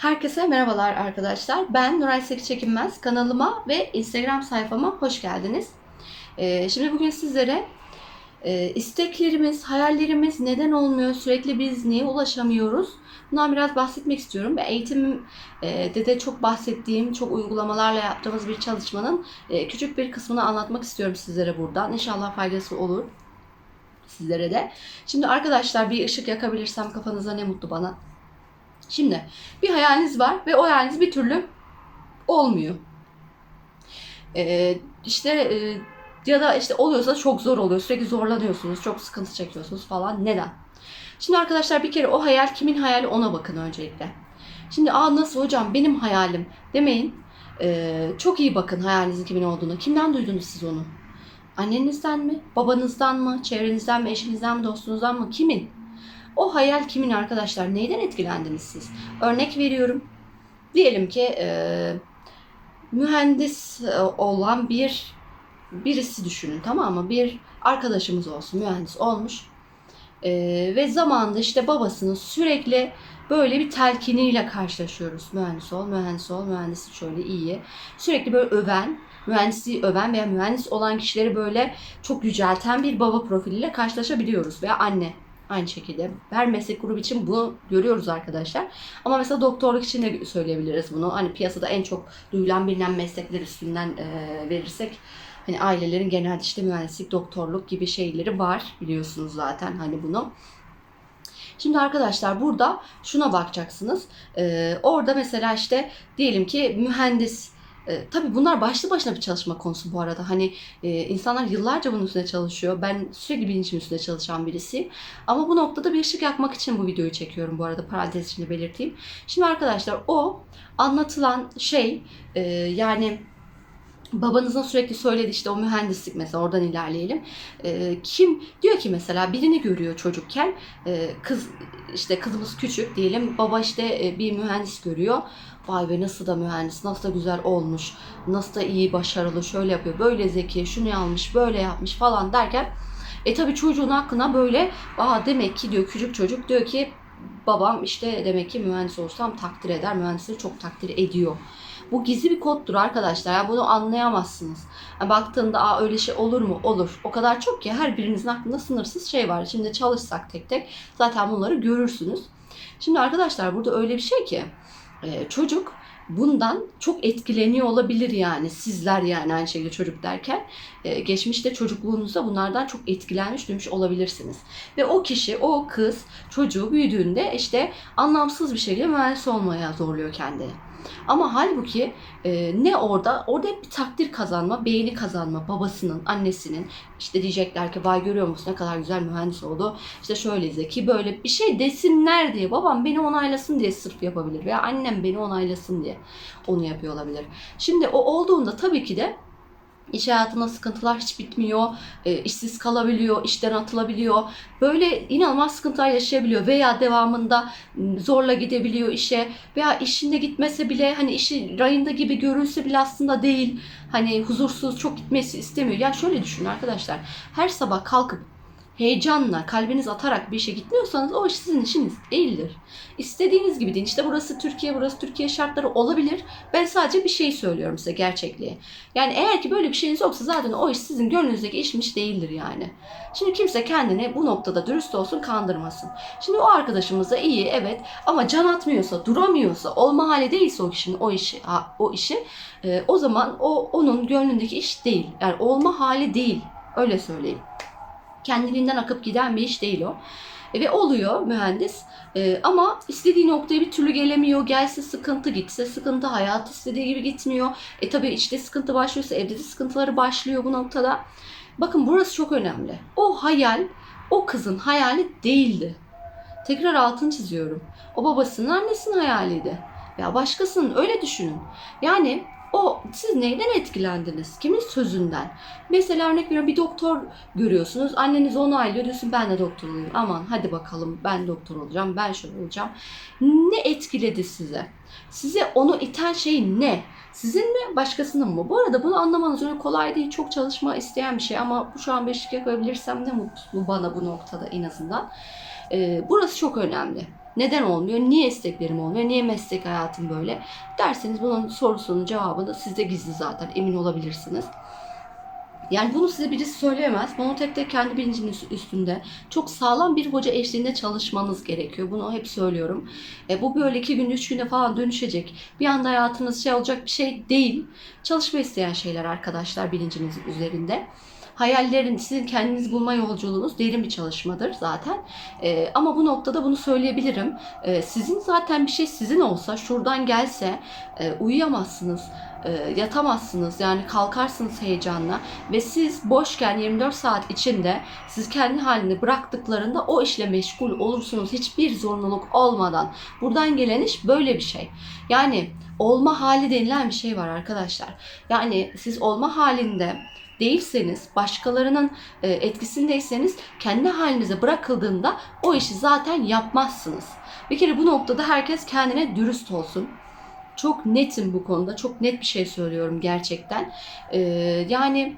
Herkese merhabalar arkadaşlar. Ben Nuray Seki Çekinmez. Kanalıma ve Instagram sayfama hoş geldiniz. Ee, şimdi bugün sizlere e, isteklerimiz, hayallerimiz neden olmuyor, sürekli biz niye ulaşamıyoruz? Bundan biraz bahsetmek istiyorum. Ve eğitimde de çok bahsettiğim, çok uygulamalarla yaptığımız bir çalışmanın e, küçük bir kısmını anlatmak istiyorum sizlere buradan. İnşallah faydası olur sizlere de. Şimdi arkadaşlar bir ışık yakabilirsem kafanıza ne mutlu bana. Şimdi bir hayaliniz var ve o hayaliniz bir türlü olmuyor. Ee, işte e, ya da işte oluyorsa çok zor oluyor. Sürekli zorlanıyorsunuz, çok sıkıntı çekiyorsunuz falan. Neden? Şimdi arkadaşlar bir kere o hayal kimin hayali ona bakın öncelikle. Şimdi aa nasıl hocam benim hayalim demeyin. Ee, çok iyi bakın hayalinizin kimin olduğunu. Kimden duydunuz siz onu? Annenizden mi? Babanızdan mı? Çevrenizden mi? Eşinizden mi? Dostunuzdan mı? Kimin? O hayal kimin arkadaşlar? Neyden etkilendiniz siz? Örnek veriyorum. Diyelim ki e, mühendis e, olan bir birisi düşünün tamam mı? Bir arkadaşımız olsun mühendis olmuş. E, ve zamanında işte babasının sürekli böyle bir telkiniyle karşılaşıyoruz. Mühendis ol, mühendis ol, mühendisi şöyle iyi. Sürekli böyle öven, mühendisliği öven veya mühendis olan kişileri böyle çok yücelten bir baba profiliyle karşılaşabiliyoruz veya anne Aynı şekilde her meslek grubu için bunu görüyoruz arkadaşlar. Ama mesela doktorluk için de söyleyebiliriz bunu. Hani piyasada en çok duyulan bilinen meslekler üstünden e, verirsek hani ailelerin genelde işte mühendislik, doktorluk gibi şeyleri var biliyorsunuz zaten hani bunu. Şimdi arkadaşlar burada şuna bakacaksınız. Ee, orada mesela işte diyelim ki mühendis e, tabii bunlar başlı başına bir çalışma konusu bu arada. Hani e, insanlar yıllarca bunun üstüne çalışıyor. Ben sürekli bilincin üstüne çalışan birisiyim. Ama bu noktada bir ışık yakmak için bu videoyu çekiyorum bu arada parantez içinde belirteyim. Şimdi arkadaşlar o anlatılan şey e, yani babanızın sürekli söylediği işte o mühendislik mesela oradan ilerleyelim. E, kim diyor ki mesela birini görüyor çocukken e, kız işte kızımız küçük diyelim baba işte e, bir mühendis görüyor. Vay be nasıl da mühendis, nasıl da güzel olmuş, nasıl da iyi, başarılı, şöyle yapıyor, böyle zeki, şunu yapmış, böyle yapmış falan derken e tabii çocuğun aklına böyle aa demek ki diyor küçük çocuk diyor ki babam işte demek ki mühendis olsam takdir eder, mühendisleri çok takdir ediyor. Bu gizli bir koddur arkadaşlar. Yani bunu anlayamazsınız. Yani baktığında Aa, öyle şey olur mu? Olur. O kadar çok ki her birinizin aklında sınırsız şey var. Şimdi çalışsak tek tek zaten bunları görürsünüz. Şimdi arkadaşlar burada öyle bir şey ki çocuk bundan çok etkileniyor olabilir yani sizler yani aynı şekilde çocuk derken e, geçmişte çocukluğunuzda bunlardan çok etkilenmiş duymuş olabilirsiniz. Ve o kişi o kız çocuğu büyüdüğünde işte anlamsız bir şekilde mühendis olmaya zorluyor kendini. Ama halbuki e, ne orada? Orada hep bir takdir kazanma, beğeni kazanma babasının, annesinin. işte diyecekler ki vay görüyor musun ne kadar güzel mühendis oldu. İşte şöyle zeki böyle bir şey desinler diye babam beni onaylasın diye sırf yapabilir. Veya annem beni onaylasın diye onu yapıyor olabilir. Şimdi o olduğunda tabii ki de İş hayatında sıkıntılar hiç bitmiyor. E, işsiz kalabiliyor, işten atılabiliyor. Böyle inanılmaz sıkıntılar yaşayabiliyor veya devamında zorla gidebiliyor işe veya işinde gitmese bile hani işi rayında gibi görünse bile aslında değil. Hani huzursuz çok gitmesi istemiyor. Ya şöyle düşünün arkadaşlar. Her sabah kalkıp heyecanla, kalbiniz atarak bir işe gitmiyorsanız o iş sizin işiniz değildir. İstediğiniz gibi değil. İşte burası Türkiye, burası Türkiye şartları olabilir. Ben sadece bir şey söylüyorum size gerçekliği. Yani eğer ki böyle bir şeyiniz yoksa zaten o iş sizin gönlünüzdeki işmiş değildir yani. Şimdi kimse kendini bu noktada dürüst olsun kandırmasın. Şimdi o arkadaşımız da iyi evet ama can atmıyorsa, duramıyorsa, olma hali değilse o kişinin o işi o işi e, o zaman o onun gönlündeki iş değil. Yani olma hali değil. Öyle söyleyeyim kendiliğinden akıp giden bir iş değil o. E, ve oluyor mühendis e, ama istediği noktaya bir türlü gelemiyor. Gelse sıkıntı, gitse sıkıntı, hayat istediği gibi gitmiyor. E tabi işte sıkıntı başlıyorsa evde de sıkıntıları başlıyor bu noktada. Bakın burası çok önemli. O hayal o kızın hayali değildi. Tekrar altını çiziyorum. O babasının annesinin hayaliydi. Ya başkasının öyle düşünün. Yani o siz neyden etkilendiniz? Kimin sözünden? Mesela örnek veriyorum bir doktor görüyorsunuz. Anneniz onu aylıyor diyorsun ben de doktor olayım. Aman hadi bakalım ben doktor olacağım. Ben şöyle olacağım. Ne etkiledi size? Size onu iten şey ne? Sizin mi başkasının mı? Bu arada bunu anlamanız öyle kolay değil. Çok çalışma isteyen bir şey ama şu an beşlik yapabilirsem ne mutlu bana bu noktada en azından. Ee, burası çok önemli. Neden olmuyor? Niye isteklerim olmuyor? Niye meslek hayatım böyle? Derseniz bunun sorusunun cevabı da sizde gizli zaten. Emin olabilirsiniz. Yani bunu size birisi söyleyemez. Bunu tek tek kendi bilinciniz üstünde çok sağlam bir hoca eşliğinde çalışmanız gerekiyor. Bunu hep söylüyorum. E, bu böyle iki gün, üç güne falan dönüşecek. Bir anda hayatınız şey olacak bir şey değil. Çalışma isteyen şeyler arkadaşlar bilinciniz üzerinde. Hayallerin, sizin kendinizi bulma yolculuğunuz derin bir çalışmadır zaten. E, ama bu noktada bunu söyleyebilirim. E, sizin zaten bir şey sizin olsa, şuradan gelse e, uyuyamazsınız e, yatamazsınız. Yani kalkarsınız heyecanla ve siz boşken 24 saat içinde siz kendi halini bıraktıklarında o işle meşgul olursunuz. Hiçbir zorunluluk olmadan. Buradan gelen iş böyle bir şey. Yani olma hali denilen bir şey var arkadaşlar. Yani siz olma halinde değilseniz, başkalarının e, etkisindeyseniz kendi halinize bırakıldığında o işi zaten yapmazsınız. Bir kere bu noktada herkes kendine dürüst olsun. Çok netim bu konuda. Çok net bir şey söylüyorum gerçekten. Ee, yani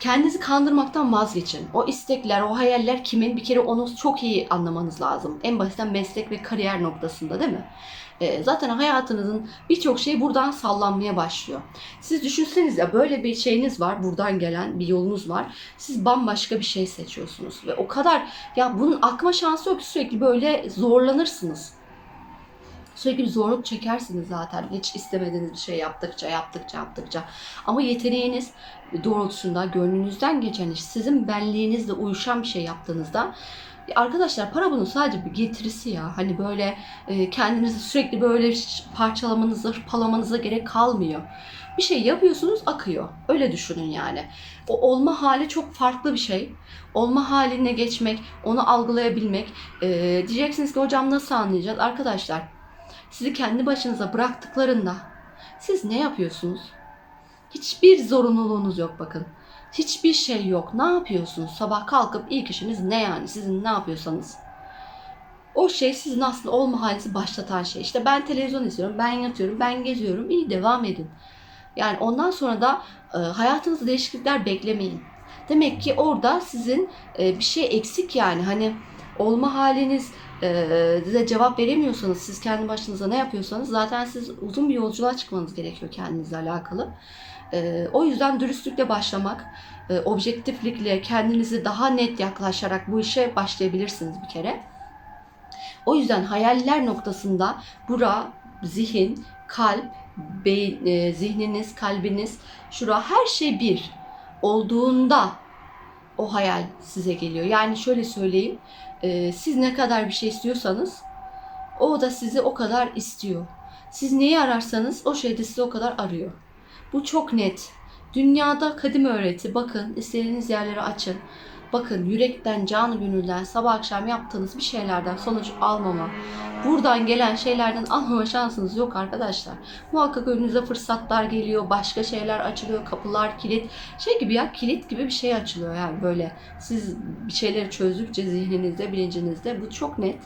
kendinizi kandırmaktan vazgeçin. O istekler, o hayaller kimin? Bir kere onu çok iyi anlamanız lazım. En basitten meslek ve kariyer noktasında değil mi? Ee, zaten hayatınızın birçok şeyi buradan sallanmaya başlıyor. Siz düşünseniz ya böyle bir şeyiniz var, buradan gelen bir yolunuz var. Siz bambaşka bir şey seçiyorsunuz ve o kadar ya bunun akma şansı yok sürekli böyle zorlanırsınız. Sürekli bir zorluk çekersiniz zaten. Hiç istemediğiniz bir şey yaptıkça, yaptıkça, yaptıkça. Ama yeteneğiniz doğrultusunda, gönlünüzden geçen iş, sizin benliğinizle uyuşan bir şey yaptığınızda Arkadaşlar para bunun sadece bir getirisi ya. Hani böyle e, kendinizi sürekli böyle parçalamanıza, hırpalamanıza gerek kalmıyor. Bir şey yapıyorsunuz akıyor. Öyle düşünün yani. O olma hali çok farklı bir şey. Olma haline geçmek, onu algılayabilmek. E, diyeceksiniz ki hocam nasıl anlayacağız? Arkadaşlar sizi kendi başınıza bıraktıklarında siz ne yapıyorsunuz? Hiçbir zorunluluğunuz yok bakın. Hiçbir şey yok. Ne yapıyorsunuz? Sabah kalkıp ilk işiniz ne yani? Sizin ne yapıyorsanız. O şey sizin aslında olma halinizi başlatan şey. İşte ben televizyon izliyorum, ben yatıyorum, ben geziyorum. İyi devam edin. Yani ondan sonra da e, hayatınızda değişiklikler beklemeyin. Demek ki orada sizin e, bir şey eksik yani. Hani olma haliniz e, size cevap veremiyorsanız, siz kendi başınıza ne yapıyorsanız zaten siz uzun bir yolculuğa çıkmanız gerekiyor kendinizle alakalı. E, o yüzden dürüstlükle başlamak, e, objektiflikle kendinizi daha net yaklaşarak bu işe başlayabilirsiniz bir kere. O yüzden hayaller noktasında bura, zihin, kalp, beyin, zihniniz, kalbiniz, şura her şey bir olduğunda o hayal size geliyor. Yani şöyle söyleyeyim, e, siz ne kadar bir şey istiyorsanız o da sizi o kadar istiyor. Siz neyi ararsanız o şey de sizi o kadar arıyor. Bu çok net. Dünyada kadim öğreti. Bakın istediğiniz yerleri açın. Bakın yürekten, canı gönülden sabah akşam yaptığınız bir şeylerden sonuç almama, buradan gelen şeylerden almama şansınız yok arkadaşlar. Muhakkak önünüze fırsatlar geliyor, başka şeyler açılıyor, kapılar, kilit. Şey gibi ya kilit gibi bir şey açılıyor yani böyle. Siz bir şeyleri çözdükçe zihninizde, bilincinizde bu çok net.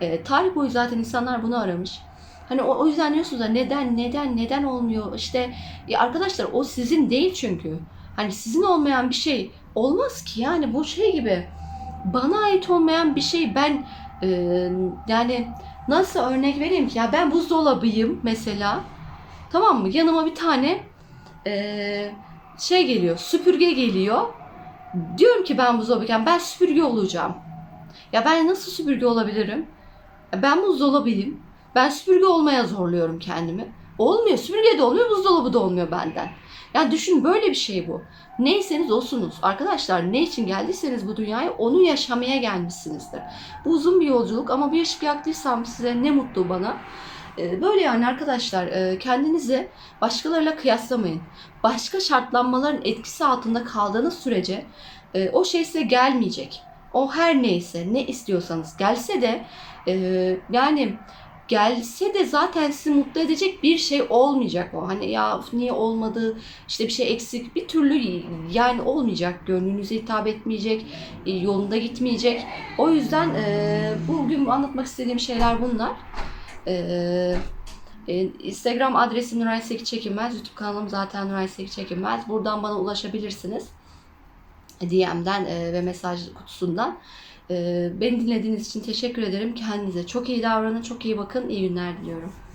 E, tarih boyu zaten insanlar bunu aramış. Hani o, o yüzden diyorsunuz da neden, neden, neden olmuyor? İşte ya arkadaşlar o sizin değil çünkü. Hani sizin olmayan bir şey olmaz ki. Yani bu şey gibi bana ait olmayan bir şey. Ben e, yani nasıl örnek vereyim ki? Ya ben buzdolabıyım mesela. Tamam mı? Yanıma bir tane e, şey geliyor süpürge geliyor. Diyorum ki ben buzdolabıyken ben süpürge olacağım. Ya ben nasıl süpürge olabilirim? Ben buzdolabıyım. Ben süpürge olmaya zorluyorum kendimi. Olmuyor. Süpürge de olmuyor buzdolabı da olmuyor benden ya düşün böyle bir şey bu. Neyseniz olsunuz. Arkadaşlar ne için geldiyseniz bu dünyaya onu yaşamaya gelmişsinizdir. Bu uzun bir yolculuk ama bir ışık yaktıysam size ne mutlu bana. Ee, böyle yani arkadaşlar e, kendinizi başkalarıyla kıyaslamayın. Başka şartlanmaların etkisi altında kaldığınız sürece e, o şey size gelmeyecek. O her neyse ne istiyorsanız gelse de e, yani gelse de zaten sizi mutlu edecek bir şey olmayacak o. Hani ya niye olmadı işte bir şey eksik bir türlü yani olmayacak. Gönlünüze hitap etmeyecek, e, yolunda gitmeyecek. O yüzden e, bugün anlatmak istediğim şeyler bunlar. E, e, Instagram adresim Nuray Seki Çekinmez. YouTube kanalım zaten Nuray Seki Çekinmez. Buradan bana ulaşabilirsiniz. DM'den e, ve mesaj kutusundan. Ee, beni dinlediğiniz için teşekkür ederim. Kendinize çok iyi davranın, çok iyi bakın. İyi günler diliyorum.